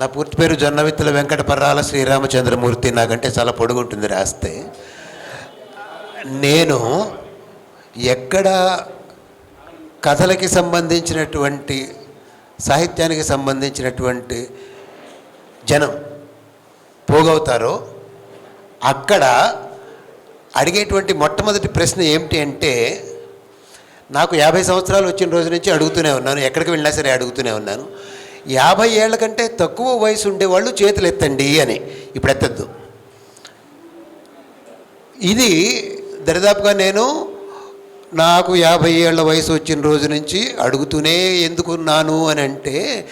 నా పూర్తి పేరు జొన్నవిత్తుల వెంకట పర్రాల శ్రీరామచంద్రమూర్తి. నాకంటే చాలా పొడుగుంటుంది రాస్తే. నేను ఎక్కడ కథలకి సంబంధించినటువంటి సాహిత్యానికి సంబంధించినటువంటి జనం పోగవుతారో అక్కడ అడిగేటువంటి మొట్టమొదటి ప్రశ్న ఏమిటి అంటే నాకు యాభై సంవత్సరాలు వచ్చిన రోజు నుంచి అడుగుతూనే ఉన్నాను. ఎక్కడికి వెళ్ళినా సరే అడుగుతూనే ఉన్నాను. యాభై ఏళ్ళ కంటే తక్కువ వయసు ఉండేవాళ్ళు చేతులు ఎత్తండి అని. ఇప్పుడు ఎత్తద్దు. ఇది దరిదాపుగా నేను నాకు యాభై ఏళ్ళ వయసు వచ్చిన రోజు నుంచి అడుగుతూనే ఎందుకున్నాను అని అంటే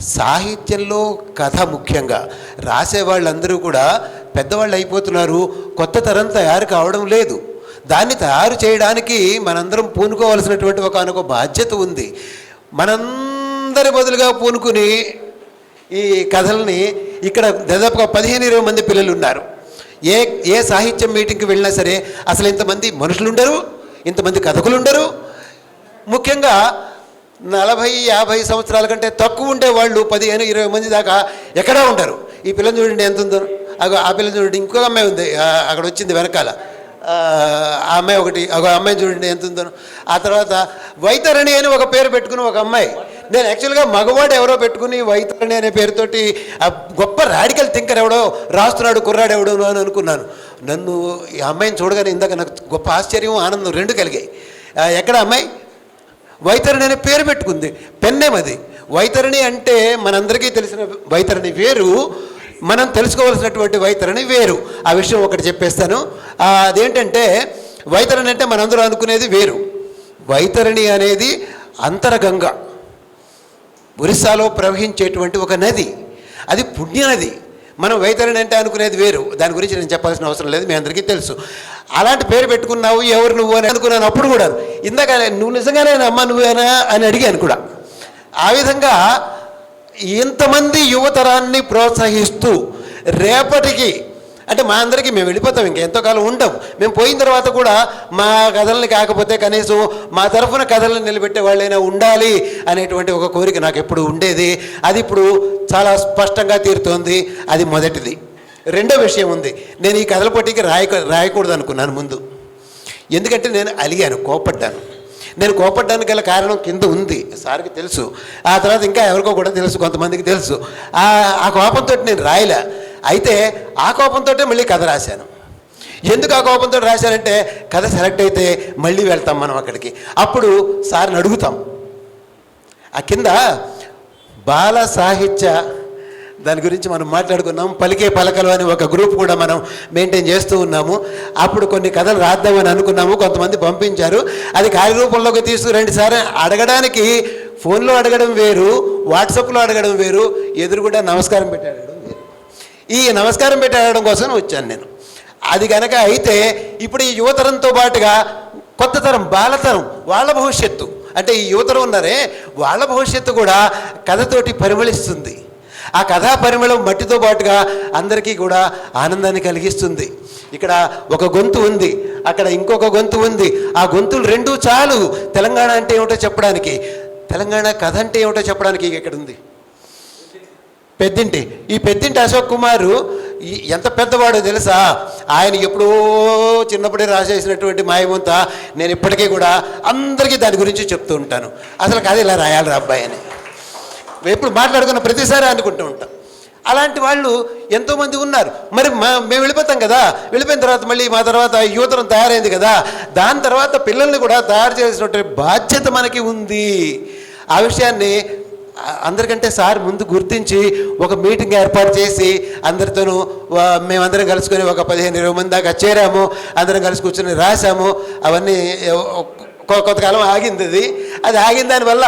సాహిత్యంలో కథ ముఖ్యంగా రాసే వాళ్ళందరూ కూడా పెద్దవాళ్ళు అయిపోతున్నారు కొత్త తరం తయారు కావడం లేదు. దాన్ని తయారు చేయడానికి మనందరం పూనుకోవాల్సినటువంటి ఒక బాధ్యత ఉంది. మనం బదులుగా పూనుకుని ఈ కథల్ని ఇక్కడ దాదాపుగా పదిహేను ఇరవై మంది పిల్లలు ఉన్నారు. ఏ ఏ సాహిత్యం మీటింగ్కి వెళ్ళినా సరే అసలు ఇంతమంది మనుషులు ఉండరు ఇంతమంది కథకులు ఉండరు ముఖ్యంగా నలభై యాభై సంవత్సరాల కంటే తక్కువ ఉండే వాళ్ళు పదిహేను ఇరవై మంది దాకా ఎక్కడా ఉండరు. ఈ పిల్లని చూడండి ఎంత ఉందో. అగో ఆ పిల్లని చూడండి ఇంకొక అమ్మాయి ఉంది అక్కడ వచ్చింది వెనకాల. ఆ ఆ అమ్మాయి ఒకటి ఒక అమ్మాయి చూడండి ఎంత ఉందో. ఆ తర్వాత వైతరణి అని ఒక పేరు పెట్టుకుని ఒక అమ్మాయి. నేను యాక్చువల్గా మగవాడు ఎవరో పెట్టుకుని వైతరణి అనే పేరుతోటి ఆ గొప్ప రాడికల్ థింకర్ ఎవడో రాస్తున్నాడు కుర్రాడు ఎవడో అని అనుకున్నాను. నన్ను ఈ అమ్మాయిని చూడగానే ఇందాక నాకు గొప్ప ఆశ్చర్యం ఆనందం రెండు కలిగాయి. ఎక్కడ అమ్మాయి? వైతరణి అనే పేరు పెట్టుకుంది. పెన్నేం అది? వైతరణి అంటే మనందరికీ తెలిసిన వైతరణి వేరు మనం తెలుసుకోవాల్సినటువంటి వైతరణి వేరు. ఆ విషయం ఒకటి చెప్పేస్తాను. అదేంటంటే వైతరణి అంటే మనందరూ అనుకునేది వేరు. వైతరణి అనేది అంతరగంగా. ఒరిస్సాలో ప్రవహించేటువంటి ఒక నది. అది పుణ్య నది. మనం వైతరణి అంటే అనుకునేది వేరు. దాని గురించి నేను చెప్పాల్సిన అవసరం లేదు మీ అందరికీ తెలుసు. అలాంటి పేరు పెట్టుకున్నావు ఎవరు నువ్వు అని అనుకున్నాను అప్పుడు కూడా. ఇందాక నువ్వు నిజంగానే అమ్మ నువ్వేనా అని అడిగాను కూడా. ఆ విధంగా ఇంతమంది యువతరాన్ని ప్రోత్సహిస్తూ రేపటికి అంటే మా అందరికీ మేము వెళ్ళిపోతాం ఇంకా ఎంతో కాలం ఉండం మేము పోయిన తర్వాత కూడా మా కథల్ని కాకపోతే కనీసం మా తరఫున కథలను నిలబెట్టే వాళ్ళైనా ఉండాలి అనేటువంటి ఒక కోరిక నాకు ఎప్పుడు ఉండేది. అది ఇప్పుడు చాలా స్పష్టంగా తీరుతోంది. అది మొదటిది. రెండో విషయం ఉంది. నేను ఈ కథల పోటీకి రాయ రాయకూడదు అనుకున్నాను ముందు. ఎందుకంటే నేను అలిగాను కోపడ్డాను. నేను కోపడ్డానికి గల కారణం కింద ఉంది. సార్కి తెలుసు. ఆ తర్వాత ఇంకా ఎవరికో కూడా తెలుసు కొంతమందికి తెలుసు. ఆ ఆ కోపంతో నేను రాయలే. అయితే ఆ కోపంతో మళ్ళీ కథ రాశాను. ఎందుకు ఆ కోపంతో రాశానంటే కథ సెలెక్ట్ అయితే మళ్ళీ వెళ్తాం మనం అక్కడికి. అప్పుడు సార్ని అడుగుతాం. ఆ కింద బాల సాహిత్య దాని గురించి మనం మాట్లాడుకున్నాం. పలికే పలకలు అని ఒక గ్రూప్ కూడా మనం మెయింటైన్ చేస్తూ ఉన్నాము. అప్పుడు కొన్ని కథలు రాద్దామని అనుకున్నాము. కొంతమంది పంపించారు. అది కార్యరూపంలోకి తీసుకురండి సార్. అడగడానికి ఫోన్లో అడగడం వేరు వాట్సాప్లో అడగడం వేరు. ఎదురు కూడా నమస్కారం పెట్టాడు. ఈ నమస్కారం పెట్టి అడగడం కోసం వచ్చాను నేను. అది కనుక అయితే ఇప్పుడు ఈ యువతరంతో పాటుగా కొత్త తరం బాలతరం వాళ్ళ భవిష్యత్తు. అంటే ఈ యువతరం ఉన్నారే వాళ్ళ భవిష్యత్తు కూడా కథతోటి పరిమళిస్తుంది. ఆ కథా పరిమళం మట్టితో పాటుగా అందరికీ కూడా ఆనందాన్ని కలిగిస్తుంది. ఇక్కడ ఒక గొంతు ఉంది అక్కడ ఇంకొక గొంతు ఉంది. ఆ గొంతులు రెండూ చాలు. తెలంగాణ అంటే ఏమిటో చెప్పడానికి తెలంగాణ కథ అంటే ఏమిటో చెప్పడానికి ఇక్కడ ఉంది. పెద్దింటి. ఈ పెద్దింటి అశోక్ కుమారు ఎంత పెద్దవాడో తెలుసా? ఆయన ఎప్పుడో చిన్నప్పుడే రాసేసినటువంటి మాయమంతా నేను ఇప్పటికీ కూడా అందరికీ దాని గురించి చెప్తూ ఉంటాను. అసలు కాదు ఇలా రాయాలి రా అబ్బాయి అని. ఎప్పుడు మాట్లాడుకున్న ప్రతిసారి అనుకుంటూ ఉంటాం. అలాంటి వాళ్ళు ఎంతోమంది ఉన్నారు. మరి మా మేము వెళ్ళిపోతాం కదా. వెళ్ళిపోయిన తర్వాత మళ్ళీ మా తర్వాత యువతరం తయారైంది కదా. దాని తర్వాత పిల్లల్ని కూడా తయారు చేసినటువంటి బాధ్యత మనకి ఉంది. ఆ విషయాన్ని అందరికంటే సార్ ముందు గుర్తించి ఒక మీటింగ్ ఏర్పాటు చేసి అందరితోనూ మేమందరం కలుసుకొని ఒక పదిహేను ఇరవై మంది దాకా చేరాము. అందరం కలిసి కూర్చొని రాసాము అవన్నీ కొంతకాలం ఆగింది అది. అది ఆగిన దానివల్ల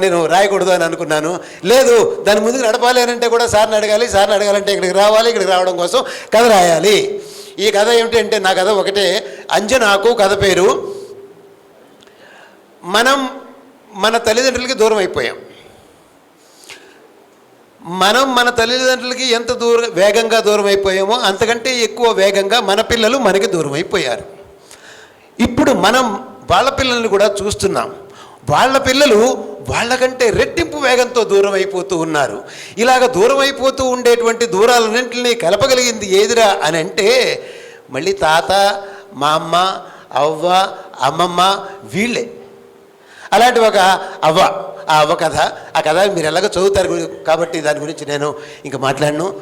నేను రాయకూడదు అని అనుకున్నాను. లేదు దాని ముందుకు నడపాలి అని అంటే కూడా సార్ని అడగాలి సార్ని అడగాలంటే ఇక్కడికి రావాలి ఇక్కడికి రావడం కోసం కథ రాయాలి. ఈ కథ ఏమిటి అంటే నా కథ ఒకటే. అంజనాకు కథ పేరు. మనం మన తల్లిదండ్రులకి దూరం అయిపోయాం. మనం మన తల్లిదండ్రులకి ఎంత దూరం వేగంగా దూరం అయిపోయామో అంతకంటే ఎక్కువ వేగంగా మన పిల్లలు మనకి దూరం అయిపోయారు. ఇప్పుడు మనం వాళ్ళ పిల్లల్ని కూడా చూస్తున్నాం. వాళ్ళ పిల్లలు వాళ్ళకంటే రెట్టింపు వేగంతో దూరం అయిపోతూ ఉన్నారు. ఇలాగ దూరం అయిపోతూ ఉండేటువంటి దూరాలన్నింటినీ కలపగలిగింది ఏదిరా అని అంటే మళ్ళీ తాత మా అమ్మ అవ్వ అమ్మమ్మ వీళ్ళే. అలాంటి ఒక అవ్వ ఆ అవ్వ కథ. ఆ కథ మీరు ఎలాగో చదువుతారు కాబట్టి దాని గురించి నేను ఇంకా మాట్లాడను.